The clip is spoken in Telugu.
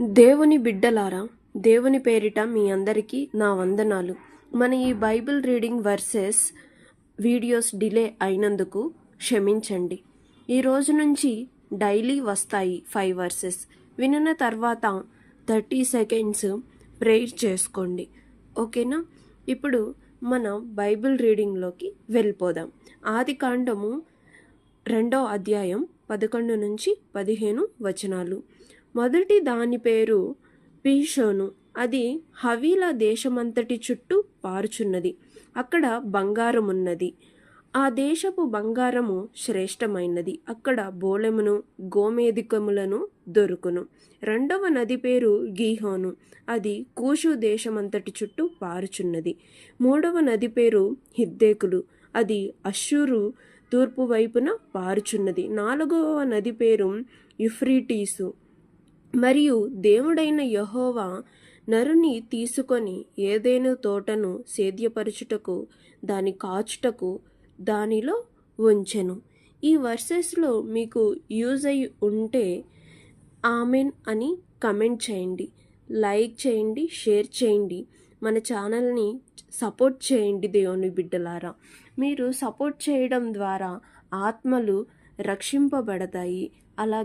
దేవుని బిడ్డలారా దేవుని పేరిట మీ అందరికీ నా వందనాలు. మన ఈ Bible reading verses videos delay అయినందుకు క్షమించండి. ఈ రోజు నుంచి డైలీ వస్తాయి ఫైవ్ వర్సెస్. వినిన తర్వాత థర్టీ సెకండ్స్ ప్రేయర్ చేసుకోండి. ఓకేనా? ఇప్పుడు మన బైబిల్ రీడింగ్లోకి వెళ్ళిపోదాం. ఆది కాండము రెండో అధ్యాయం పదకొండు నుంచి పదిహేను వచనాలు. మొదటి దాని పేరు పీషోను. అది హవీల దేశమంతటి చుట్టూ పారుచున్నది. అక్కడ బంగారం ఉన్నది ఆ దేశపు బంగారము శ్రేష్టమైనది. అక్కడ బోలెమును గోమేధికములను దొరుకును. రెండవ నది పేరు గీహోను. అది కూషు దేశమంతటి చుట్టూ పారుచున్నది. మూడవ నది పేరు హిద్దేకులు. అది అశ్షూరు తూర్పు వైపున పారుచున్నది. నాలుగవ నది పేరు యుఫ్రీటీసు. మరియు దేవుడైన యహోవా నరుని తీసుకొని ఏదేను తోటను సేద్యపరచుటకు దాని కాచుటకు దానిలో ఉంచెను. ఈ వర్సెస్లో మీకు యూజ్ అయి ఉంటే ఆమెన్ అని కమెంట్ చేయండి లైక్ చేయండి షేర్ చేయండి. మన ఛానల్ని సపోర్ట్ చేయండి దేవుని బిడ్డలారా. మీరు సపోర్ట్ చేయడం ద్వారా ఆత్మలు రక్షింపబడతాయి. అలాగే